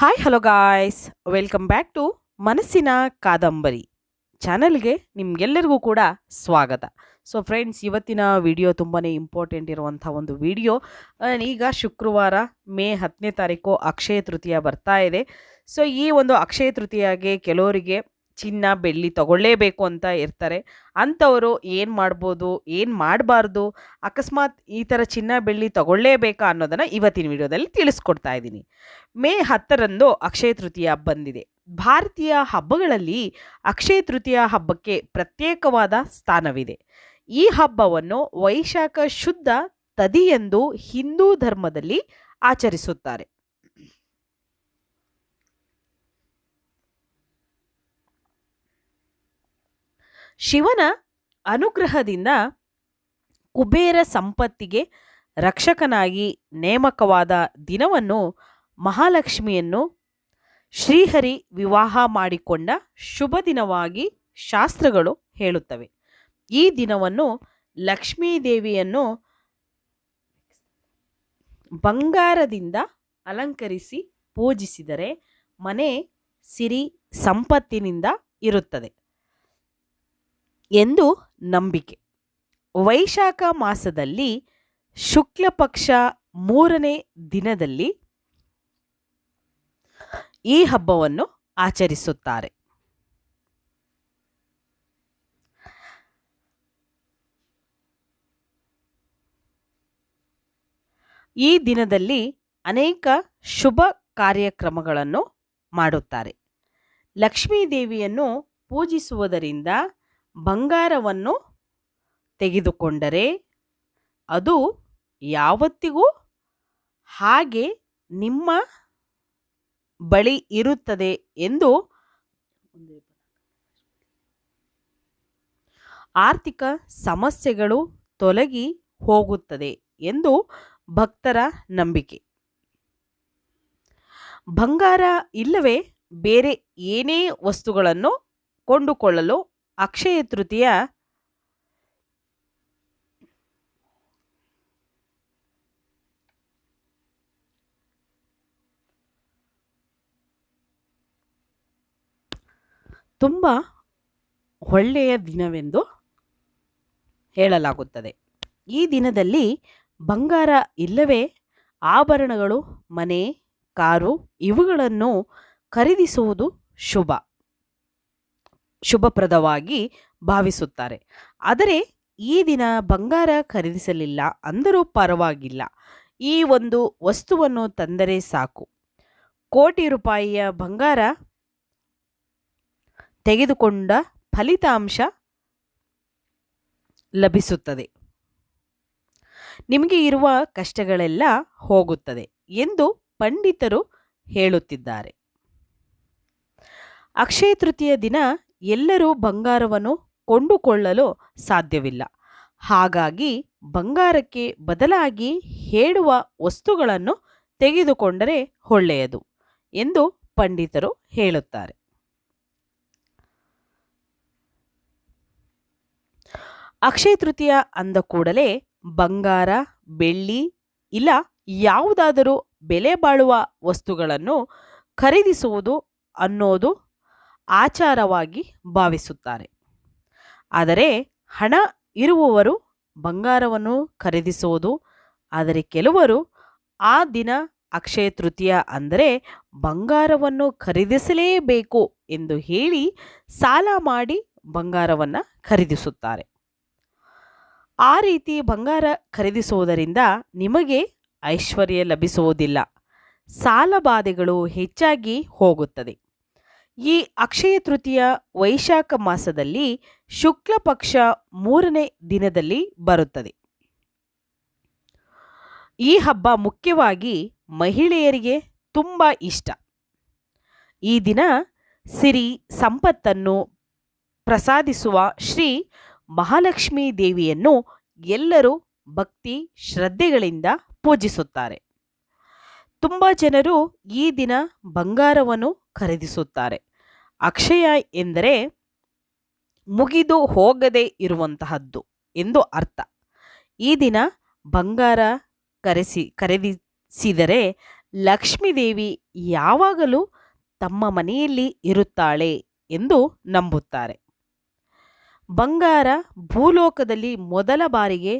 Hi hello guys welcome back to ಮನಸ್ಸಿನ ಕಾದಂಬರಿ ಚಾನಲ್ಗೆ ನಿಮಗೆಲ್ಲರಿಗೂ ಕೂಡ ಸ್ವಾಗತ. ಸೊ ಫ್ರೆಂಡ್ಸ್ ಇವತ್ತಿನ ವಿಡಿಯೋ ತುಂಬಾ ಇಂಪಾರ್ಟೆಂಟ್ ಇರುವಂಥ ಒಂದು ವಿಡಿಯೋ ಈಗ ಶುಕ್ರವಾರ ಮೇ ಹತ್ತನೇ ತಾರೀಕು ಅಕ್ಷಯ ತೃತೀಯ ಬರ್ತಾ ಇದೆ. ಸೊ ಈ ಒಂದು ಅಕ್ಷಯ ತೃತೀಯಗೆ ಕೆಲವರಿಗೆ ಚಿನ್ನ ಬೆಳ್ಳಿ ತಗೊಳ್ಳೇಬೇಕು ಅಂತ ಇರ್ತಾರೆ. ಅಂಥವರು ಏನು ಮಾಡ್ಬೋದು, ಏನು ಮಾಡಬಾರ್ದು, ಅಕಸ್ಮಾತ್ ಈ ಥರ ಚಿನ್ನ ಬೆಳ್ಳಿ ತಗೊಳ್ಳೇಬೇಕಾ ಅನ್ನೋದನ್ನು ಇವತ್ತಿನ ವಿಡಿಯೋದಲ್ಲಿ ತಿಳಿಸ್ಕೊಡ್ತಾ ಇದ್ದೀನಿ. ಮೇ ಹತ್ತರಂದು ಅಕ್ಷಯ ತೃತೀಯ ಬಂದಿದೆ. ಭಾರತೀಯ ಹಬ್ಬಗಳಲ್ಲಿ ಅಕ್ಷಯ ತೃತೀಯ ಹಬ್ಬಕ್ಕೆ ಪ್ರತ್ಯೇಕವಾದ ಸ್ಥಾನವಿದೆ. ಈ ಹಬ್ಬವನ್ನು ವೈಶಾಖ ಶುದ್ಧ ತದಿ ಎಂದು ಹಿಂದೂ ಧರ್ಮದಲ್ಲಿ ಆಚರಿಸುತ್ತಾರೆ. ಶಿವನ ಅನುಗ್ರಹದಿಂದ ಕುಬೇರ ಸಂಪತ್ತಿಗೆ ರಕ್ಷಕನಾಗಿ ನೇಮಕವಾದ ದಿನವನ್ನು ಮಹಾಲಕ್ಷ್ಮಿಯನ್ನು ಶ್ರೀಹರಿ ವಿವಾಹ ಮಾಡಿಕೊಂಡ ಶುಭ ದಿನವಾಗಿ ಶಾಸ್ತ್ರಗಳು ಹೇಳುತ್ತವೆ. ಈ ದಿನವನ್ನು ಲಕ್ಷ್ಮೀದೇವಿಯನ್ನು ಬಂಗಾರದಿಂದ ಅಲಂಕರಿಸಿ ಪೂಜಿಸಿದರೆ ಮನೆ ಸಿರಿ ಸಂಪತ್ತಿನಿಂದ ಇರುತ್ತದೆ. ಎಂದು ನಂಬಿಕೆ. ವೈಶಾಖ ಮಾಸದಲ್ಲಿ ಶುಕ್ಲ ಪಕ್ಷ ಮೂರನೇ ದಿನದಲ್ಲಿ ಈ ಹಬ್ಬವನ್ನು ಆಚರಿಸುತ್ತಾರೆ. ಈ ದಿನದಲ್ಲಿ ಅನೇಕ ಶುಭ ಕಾರ್ಯಕ್ರಮಗಳನ್ನು ಮಾಡುತ್ತಾರೆ. ಲಕ್ಷ್ಮೀ ದೇವಿಯನ್ನು ಪೂಜಿಸುವುದರಿಂದ ಬಂಗಾರವನ್ನು ತೆಗೆದುಕೊಂಡರೆ ಅದು ಯಾವತ್ತಿಗೂ ಹಾಗೆ ನಿಮ್ಮ ಬಳಿ ಇರುತ್ತದೆ ಎಂದು ಆರ್ಥಿಕ ಸಮಸ್ಯೆಗಳು ತೊಲಗಿ ಹೋಗುತ್ತದೆ ಎಂದು ಭಕ್ತರ ನಂಬಿಕೆ. ಬಂಗಾರ ಇಲ್ಲವೇ ಬೇರೆ ಏನೇ ವಸ್ತುಗಳನ್ನು ಕೊಂಡುಕೊಳ್ಳಲು ಅಕ್ಷಯ ತೃತೀಯ. ತುಂಬ ಒಳ್ಳೆಯ ದಿನವೆಂದು ಹೇಳಲಾಗುತ್ತದೆ. ಈ ದಿನದಲ್ಲಿ ಬಂಗಾರ ಇಲ್ಲವೇ? ಆಭರಣಗಳು, ಮನೆ, ಕಾರು ಇವುಗಳನ್ನು ಖರೀದಿಸುವುದು ಶುಭ. ಶುಭಪ್ರದವಾಗಿ ಭಾವಿಸುತ್ತಾರೆ. ಆದರೆ ಈ ದಿನ ಬಂಗಾರ ಖರೀದಿಸಲಿಲ್ಲ ಅಂದರೂ ಪರವಾಗಿಲ್ಲ. ಈ ಒಂದು ವಸ್ತುವನ್ನು ತಂದರೆ ಸಾಕು. ಕೋಟಿ ರೂಪಾಯಿಯ ಬಂಗಾರ ತೆಗೆದುಕೊಂಡ ಫಲಿತಾಂಶ ಲಭಿಸುತ್ತದೆ. ನಿಮಗೆ ಇರುವ ಕಷ್ಟಗಳೆಲ್ಲ ಹೋಗುತ್ತದೆ ಎಂದು ಪಂಡಿತರು ಹೇಳುತ್ತಿದ್ದಾರೆ. ಅಕ್ಷಯ ತೃತೀಯ ದಿನ ಎಲ್ಲರೂ ಬಂಗಾರವನ್ನು ಕೊಂಡುಕೊಳ್ಳಲು ಸಾಧ್ಯವಿಲ್ಲ. ಹಾಗಾಗಿ ಬಂಗಾರಕ್ಕೆ ಬದಲಾಗಿ ಹೇಳುವ ವಸ್ತುಗಳನ್ನು ತೆಗೆದುಕೊಂಡರೆ ಒಳ್ಳೆಯದು ಎಂದು ಪಂಡಿತರು ಹೇಳುತ್ತಾರೆ. ಅಕ್ಷಯ ತೃತೀಯ ಅಂದ ಕೂಡಲೇ ಬಂಗಾರ, ಬೆಳ್ಳಿ ಇಲ್ಲ ಯಾವುದಾದರೂ ಬೆಲೆ ಬಾಳುವ ವಸ್ತುಗಳನ್ನು ಖರೀದಿಸುವುದು ಅನ್ನೋದು ಆಚಾರವಾಗಿ ಭಾವಿಸುತ್ತಾರೆ. ಆದರೆ ಹಣ ಇರುವವರು ಬಂಗಾರವನ್ನು ಖರೀದಿಸುವುದು, ಆದರೆ ಕೆಲವರು ಆ ದಿನ ಅಕ್ಷಯ ತೃತೀಯ ಅಂದರೆ ಬಂಗಾರವನ್ನು ಖರೀದಿಸಲೇಬೇಕು ಎಂದು ಹೇಳಿ ಸಾಲ ಮಾಡಿ ಬಂಗಾರವನ್ನು ಖರೀದಿಸುತ್ತಾರೆ. ಆ ರೀತಿ ಬಂಗಾರ ಖರೀದಿಸುವುದರಿಂದ ನಿಮಗೆ ಐಶ್ವರ್ಯ ಲಭಿಸುವುದಿಲ್ಲ. ಸಾಲಬಾಧೆಗಳು ಹೆಚ್ಚಾಗಿ ಹೋಗುತ್ತದೆ. ಈ ಅಕ್ಷಯ ತೃತೀಯ ವೈಶಾಖ ಮಾಸದಲ್ಲಿ ಶುಕ್ಲ ಪಕ್ಷ ಮೂರನೇ ದಿನದಲ್ಲಿ ಬರುತ್ತದೆ. ಈ ಹಬ್ಬ ಮುಖ್ಯವಾಗಿ ಮಹಿಳೆಯರಿಗೆ ತುಂಬ ಇಷ್ಟ. ಈ ದಿನ ಸಿರಿ ಸಂಪತ್ತನ್ನು ಪ್ರಸಾದಿಸುವ ಶ್ರೀ ಮಹಾಲಕ್ಷ್ಮೀ ದೇವಿಯನ್ನು ಎಲ್ಲರೂ ಭಕ್ತಿ ಶ್ರದ್ಧೆಗಳಿಂದ ಪೂಜಿಸುತ್ತಾರೆ. ತುಂಬ ಜನರು ಈ ದಿನ ಬಂಗಾರವನ್ನು ಖರೀದಿಸುತ್ತಾರೆ. ಅಕ್ಷಯ ಎಂದರೆ ಮುಗಿದು ಹೋಗದೇ ಇರುವಂತಹದ್ದು ಎಂದು ಅರ್ಥ. ಈ ದಿನ ಬಂಗಾರ ಕರೆಸಿ, ಖರೀದಿಸಿದರೆ ಲಕ್ಷ್ಮೀದೇವಿ ಯಾವಾಗಲೂ ತಮ್ಮ ಮನೆಯಲ್ಲಿ ಇರುತ್ತಾಳೆ ಎಂದು ನಂಬುತ್ತಾರೆ. ಬಂಗಾರ ಭೂಲೋಕದಲ್ಲಿ ಮೊದಲ ಬಾರಿಗೆ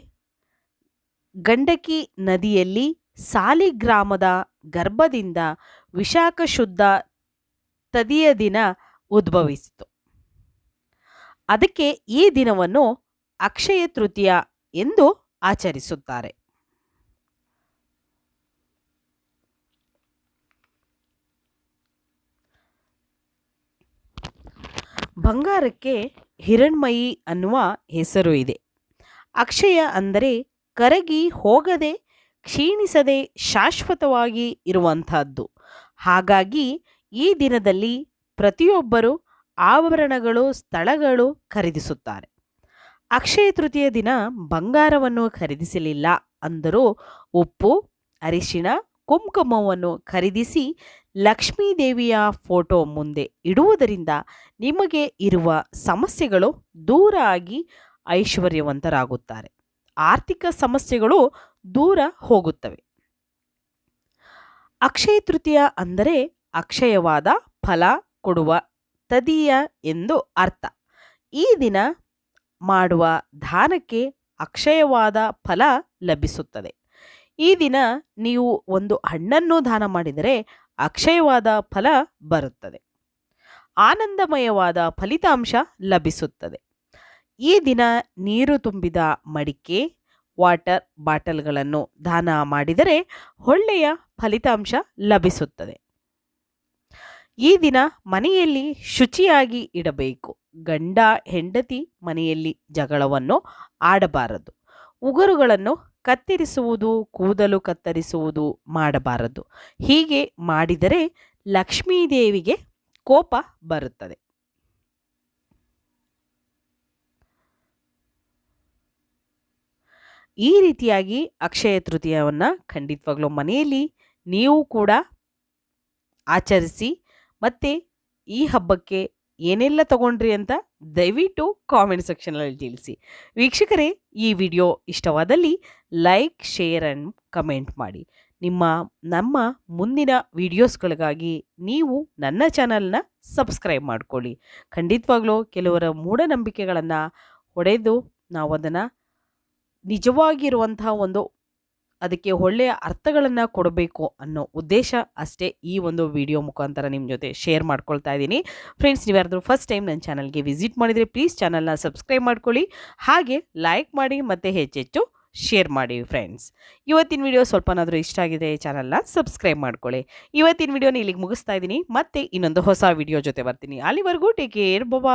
ಗಂಡಕಿ ನದಿಯಲ್ಲಿ ಸಾಲಿಗ್ರಾಮದ ಗರ್ಭದಿಂದ ವಿಶಾಖ ಶುದ್ಧ ತದಿಯ ದಿನ ಉದ್ಭವಿಸಿತು. ಅದಕ್ಕೆ ಈ ದಿನವನ್ನು ಅಕ್ಷಯ ತೃತೀಯ ಎಂದು ಆಚರಿಸುತ್ತಾರೆ. ಬಂಗಾರಕ್ಕೆ ಹಿರಣ್ಮಯಿ ಅನ್ನುವ ಹೆಸರು ಇದೆ. ಅಕ್ಷಯ ಅಂದರೆ ಕರಗಿ ಹೋಗದೆ ಕ್ಷೀಣಿಸದೆ ಶಾಶ್ವತವಾಗಿ ಇರುವಂತಹದ್ದು ಹಾಗಾಗಿ ಈ ದಿನದಲ್ಲಿ ಪ್ರತಿಯೊಬ್ಬರು ಆಭರಣಗಳು, ಸ್ಥಳಗಳು ಖರೀದಿಸುತ್ತಾರೆ. ಅಕ್ಷಯ ತೃತೀಯ ದಿನ ಬಂಗಾರವನ್ನು ಖರೀದಿಸಲಿಲ್ಲ ಅಂದರೂ ಉಪ್ಪು, ಅರಿಶಿಣ, ಕುಂಕುಮವನ್ನು ಖರೀದಿಸಿ ಲಕ್ಷ್ಮೀ ದೇವಿಯ ಫೋಟೋ ಮುಂದೆ ಇಡುವುದರಿಂದ ನಿಮಗೆ ಇರುವ ಸಮಸ್ಯೆಗಳು ದೂರ ಆಗಿ ಐಶ್ವರ್ಯವಂತರಾಗುತ್ತಾರೆ. ಆರ್ಥಿಕ ಸಮಸ್ಯೆಗಳು ದೂರ ಹೋಗುತ್ತವೆ. ಅಕ್ಷಯ ತೃತೀಯ ಅಂದರೆ ಅಕ್ಷಯವಾದ ಫಲ ಕೊಡುವ ತದೀಯ ಎಂದು ಅರ್ಥ. ಈ ದಿನ ಮಾಡುವ ದಾನಕ್ಕೆ ಅಕ್ಷಯವಾದ ಫಲ ಲಭಿಸುತ್ತದೆ. ಈ ದಿನ ನೀವು ಒಂದು ಹಣ್ಣನ್ನು ದಾನ ಮಾಡಿದರೆ ಅಕ್ಷಯವಾದ ಫಲ ಬರುತ್ತದೆ. ಆನಂದಮಯವಾದ ಫಲಿತಾಂಶ ಲಭಿಸುತ್ತದೆ. ಈ ದಿನ ನೀರು ತುಂಬಿದ ಮಡಿಕೆ, ವಾಟರ್ ಬಾಟಲ್ಗಳನ್ನು ದಾನ ಮಾಡಿದರೆ ಒಳ್ಳೆಯ ಫಲಿತಾಂಶ ಲಭಿಸುತ್ತದೆ. ಈ ದಿನ ಮನೆಯಲ್ಲಿ ಶುಚಿಯಾಗಿ ಇಡಬೇಕು. ಗಂಡ, ಹೆಂಡತಿ ಮನೆಯಲ್ಲಿ ಜಗಳವನ್ನು ಆಡಬಾರದು. ಉಗುರುಗಳನ್ನು ಕತ್ತರಿಸುವುದು, ಕೂದಲು ಕತ್ತರಿಸುವುದು ಮಾಡಬಾರದು. ಹೀಗೆ ಮಾಡಿದರೆ ಲಕ್ಷ್ಮೀದೇವಿಗೆ ಕೋಪ ಬರುತ್ತದೆ. ಈ ರೀತಿಯಾಗಿ ಅಕ್ಷಯ ತೃತೀಯವನ್ನು ಖಂಡಿತವಾಗ್ಲೂ ಮನೆಯಲ್ಲಿ ನೀವು ಕೂಡ ಆಚರಿಸಿ ಮತ್ತು ಈ ಹಬ್ಬಕ್ಕೆ ಏನೆಲ್ಲ ತಗೊಂಡ್ರಿ ಅಂತ ದಯವಿಟ್ಟು ಕಾಮೆಂಟ್ ಸೆಕ್ಷನಲ್ಲಿ ತಿಳಿಸಿ. ವೀಕ್ಷಕರೇ, ಈ ವಿಡಿಯೋ ಇಷ್ಟವಾದಲ್ಲಿ ಲೈಕ್ ಶೇರ್ ಆ್ಯಂಡ್ ಕಮೆಂಟ್ ಮಾಡಿ. ನಿಮ್ಮ, ನಮ್ಮ ಮುಂದಿನ ವಿಡಿಯೋಸ್ಗಳಿಗಾಗಿ ನೀವು ನನ್ನ ಚಾನಲ್ನ ಸಬ್ಸ್ಕ್ರೈಬ್ ಮಾಡ್ಕೊಳ್ಳಿ. ಖಂಡಿತವಾಗ್ಲೂ ಕೆಲವರ ಮೂಢನಂಬಿಕೆಗಳನ್ನು ಹೊಡೆದು ನಾವು ಅದನ್ನು ನಿಜವಾಗಿರುವಂತಹ ಒಂದು ಅದಕ್ಕೆ ಒಳ್ಳೆಯ ಅರ್ಥಗಳನ್ನು ಕೊಡಬೇಕು ಅನ್ನೋ ಉದ್ದೇಶ ಅಷ್ಟೇ ಈ ಒಂದು ವಿಡಿಯೋ ಮುಖಾಂತರ ನಿಮ್ಮ ಜೊತೆ ಶೇರ್ ಮಾಡ್ಕೊಳ್ತಾ ಇದ್ದೀನಿ. ಫ್ರೆಂಡ್ಸ್ ನೀವು ಯಾರಾದರೂ ಫಸ್ಟ್ ಟೈಮ್ ನನ್ನ ಚಾನಲ್ಗೆ ವಿಸಿಟ್ ಮಾಡಿದರೆ ಪ್ಲೀಸ್ ಚಾನಲ್ನ ಸಬ್ಸ್ಕ್ರೈಬ್ ಮಾಡ್ಕೊಳ್ಳಿ. ಹಾಗೆ ಲೈಕ್ ಮಾಡಿ ಮತ್ತು ಹೆಚ್ಚೆಚ್ಚು ಶೇರ್ ಮಾಡಿ ಫ್ರೆಂಡ್ಸ್ ಇವತ್ತಿನ ವಿಡಿಯೋ ಸ್ವಲ್ಪನಾದರೂ ಇಷ್ಟ ಆಗಿದೆ ಚಾನಲ್ನ ಸಬ್ಸ್ಕ್ರೈಬ್ ಮಾಡ್ಕೊಳ್ಳಿ. ಇವತ್ತಿನ ವಿಡಿಯೋನ ಇಲ್ಲಿಗೆ ಮುಗಿಸ್ತಾ ಇದ್ದೀನಿ. ಮತ್ತೆ ಇನ್ನೊಂದು ಹೊಸ ವಿಡಿಯೋ ಜೊತೆ ಬರ್ತೀನಿ. ಅಲ್ಲಿವರೆಗೂ ಟೇಕ್ ಕೇರ್ ಬಾಯ್